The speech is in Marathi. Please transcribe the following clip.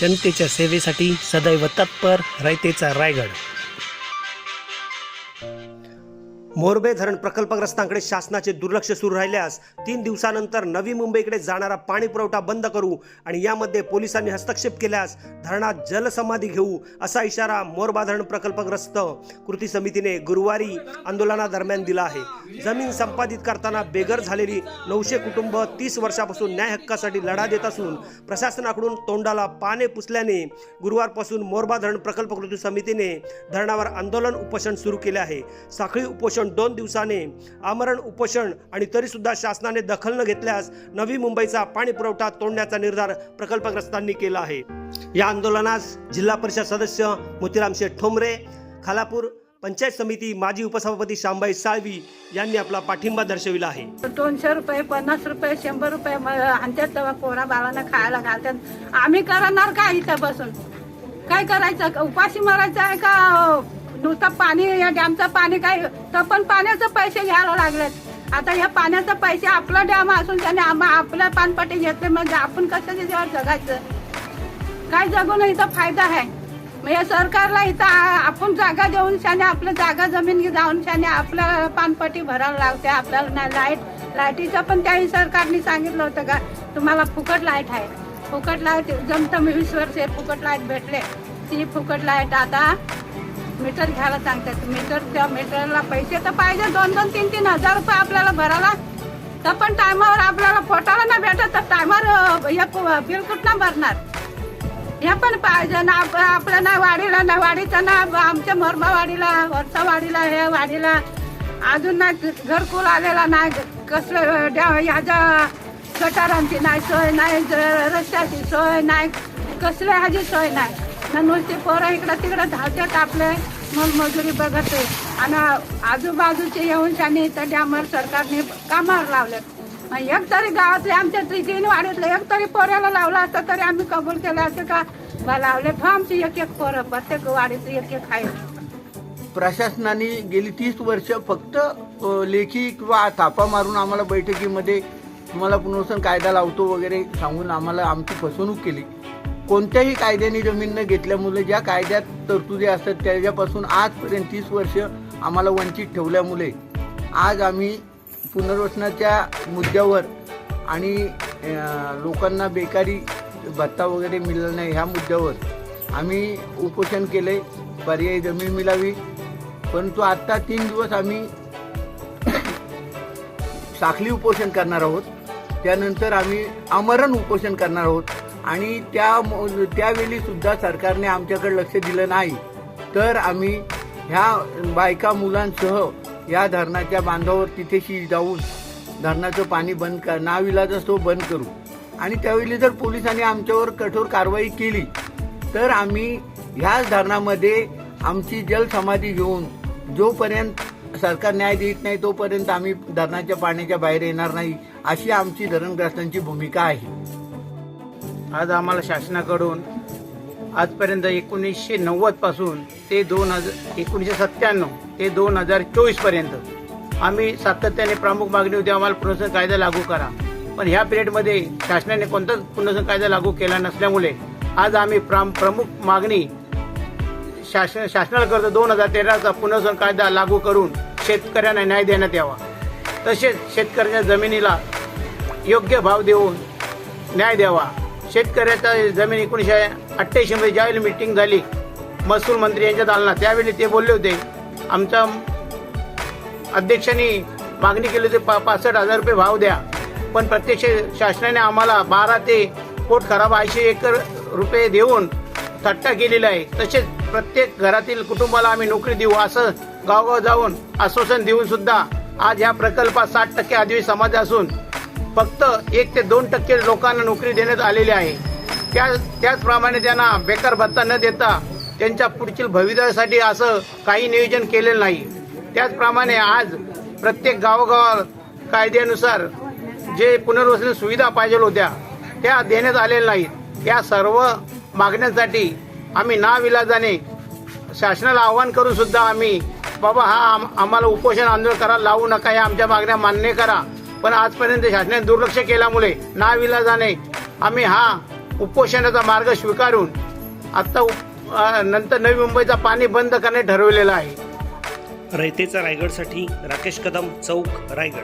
जनतेच्या सेवेसाठी सदैव तत्पर रयतेचा रायगड. मोरबे धरण प्रकल्पग्रस्तांकडे शासनाचे दुर्लक्ष सुरू राहिल्यास तीन दिवसानंतर नवी मुंबईकडे जाणारा पाणी पुरवठा बंद करू आणि यामध्ये पोलिसांनी हस्तक्षेप केल्यास धरणात जलसमाधी घेऊ असा इशारा मोरबा धरण प्रकल्पग्रस्त कृती समितीने गुरुवारी आंदोलनादरम्यान दिला आहे. जमीन संपादित करताना बेघर झालेली नऊशे कुटुंब तीस वर्षापासून न्याय हक्कासाठी लढा देत असून प्रशासनाकडून तोंडाला पाने पुसल्याने गुरुवारपासून मोरबा धरण प्रकल्प कृती समितीने धरणावर आंदोलन उपोषण सुरू केले आहे. साखळी उपोषण दोन दिवसाने आमरण उपोषण आणि तरीसुद्धा शासनाने दखल न घेतल्यास नवी मुंबईचा पाणी पुरवठा तोडण्याचा निर्धार प्रकल्पग्रस्तांनी केला आहे. या आंदोलनास जिल्हा परिषद सदस्य मोतीराम शेठ ठोंबरे खालापूर पंचायत समिती माजी उपसभापती शांबाई साळवी यांनी आपला पाठिंबा दर्शविला आहे. दोनशे रुपये पन्नास रुपये शंभर रुपये म- आणतात तेव्हा पोरा बाळांना खायला घालतात. आम्ही करणार काय इथं बसून? काय करायचं? उपाशी मारायचं आहे का? नुसतं पाणी या डॅमचं पाणी काय तर पण पाण्याचे पैसे घ्यायला लागलेत. आता ह्या पाण्याचे पैसे आपला डॅम असून त्याने आम्हा- आपल्या पानपट्टी घेतले म्हणजे आपण कसं त्याच्यावर जगायचं? काय जगून इथं फायदा आहे? मग या सरकारला इथं आपण जागा देऊन शाने आपलं जागा जमीन जाऊन शाने आपलं पानपट्टी भरायला लागते आपल्याला नाही लाइट लाईटीचं पण त्याही सरकारने सांगितलं होतं का तुम्हाला फुकट लाइट आहे. फुकट लाइट जमतं मी वीस वर्षे फुकट लाइट भेटले. ती फुकट लाइट आता मीटर घ्यायला सांगतात. मीटर त्या मीटरला पैसे तर पाहिजे. दोन दोन तीन तीन हजार रुपये आपल्याला भरायला. तर पण टायमावर आपल्याला फोटाला ना भेटत तर टायमावर हे बिल कुठं भरणार? हे पण पाहिजे ना. आप- आपल्या ना वाडीला ना वाडीचं ना. आमच्या मरमा वाडीला वरचा वाडीला हे वाडीला अजून ना घरकुल आलेला नाही. कसलं द्या ह्याच्या गटारांची नाही सोय नाही रस्त्याची सोय नाही. कसल्या ह्याची सोय नाही. ना पोरं इकडं तिकडं धावतात आपले मग मजुरी बघत आणि आजूबाजूचे येऊन त्यांनी इथं डॅमर सरकारने कामावर लावलेत. एक तरी गावातले आमच्या तीन वाडीतले एक तरी पोऱ्याला लावला असता तरी आम्ही कबूल केलं असं का? बा लावले फा आमची एक एक पोरं प्रत्येक वाडीचं एक एक आहे प्रशासनाने गेली तीस वर्ष फक्त लेखी किंवा थापा मारून आम्हाला बैठकीमध्ये तुम्हाला पुनर्वसन कायदा लावतो वगैरे सांगून आम्हाला आमची फसवणूक केली. कोणत्याही कायद्याने जमीन न घेतल्यामुळे ज्या कायद्यात तरतुदी असतात त्याच्यापासून आजपर्यंत तीस वर्ष आम्हाला वंचित ठेवल्यामुळे आज आम्ही पुनर्वसनाच्या मुद्द्यावर आणि लोकांना बेकारी भत्ता वगैरे मिळाला नाही ह्या मुद्द्यावर आम्ही उपोषण केले पर्यायी जमीन मिळावी. परंतु आत्ता तीन दिवस आम्ही साखली उपोषण करणार आहोत. त्यानंतर आम्ही आमरण उपोषण करणार आहोत. आणि त्या त्यावेळी सुद्धा सरकारने आमच्याकडे लक्ष दिलं नाही. तर आम्ही ह्या बायका मुलांसह या धरणाच्या बांधावर तिथेशी जाऊन धरणाचं पाणी बंद कर नाविलाज तो बंद करू. आणि त्यावेळी जर पोलिसांनी आमच्यावर कठोर कारवाई केली तर आम्ही ह्याच धरणामध्ये आमची जलसमाधी घेऊन जोपर्यंत सरकार न्याय देत नाही तोपर्यंत आम्ही धरणाच्या पाण्याच्या बाहेर येणार नाही अशी आमची धरणग्रस्तांची भूमिका आहे. आज आम्हाला शासनाकडून आजपर्यंत एकोणीसशे नव्वदपासून ते दोन हजार एकोणीसशे सत्त्याण्णव ते दोन हजार चोवीसपर्यंत आम्ही सातत्याने प्रमुख मागणी होती आम्हाला पुनर्सन कायदा लागू करा. पण ह्या पिरियडमध्ये शासनाने कोणताच पुनर्सन कायदा लागू केला नसल्यामुळे आज आम्ही प्राम- प्रमुख मागणी शासन शासनाला करतो दोन हजार तेराचा पुनर्सन कायदा लागू करून शेतकऱ्यांना न्याय देण्यात यावा. तसेच शेतकऱ्यांच्या जमिनीला योग्य भाव देऊन न्याय द्यावा. शेतकऱ्याचा जमीन एकोणीसशे अठ्ठ्याऐंशी मध्ये ज्यावेळी मिटिंग झाली महसूल मंत्री यांच्या दालनात त्यावेळी ते बोलले होते आमच्या अध्यक्षांनी मागणी केली होती पा पासष्ट हजार रुपये भाव द्या पण प्रत्यक्ष शासनाने आम्हाला बारा ते पोट खराब ऐंशी एकर रुपये देऊन थट्टा केलेला आहे. तसेच प्रत्येक घरातील कुटुंबाला आम्ही नोकरी देऊ असं गावगाव जाऊन आश्वासन देऊन सुद्धा आज या प्रकल्पात साठ टक्के आदिवासी समाज असून फक्त एक ते दोन टक्के लोकांना नोकरी देण्यात आलेली आहे. त्या त्याचप्रमाणे त्यांना बेकार भत्ता न देता त्यांच्या पुढील भवितव्यासाठी असं काही नियोजन केलेलं नाही. त्याचप्रमाणे आज प्रत्येक गावोगावात कायद्यानुसार जे पुनर्वसन सुविधा पाहिजे होत्या त्या देण्यात आलेल्या नाहीत. या सर्व मागण्यांसाठी आम्ही नाविलाजाने शासनाला आव्हान करून सुद्धा आम्ही बाबा हा आम्हाला उपोषण आंदोलन करा लावू नका या आमच्या मागण्या मान्य करा. पण आजपर्यंत शासनाने दुर्लक्ष केल्यामुळे नाविलाजाने आम्ही हा उपोषणाचा मार्ग स्वीकारून आत्ता नंतर नवी मुंबईचा पाणी बंद करणे ठरवलेलं आहे. रयतेचा रायगडसाठी राकेश कदम चौक रायगड.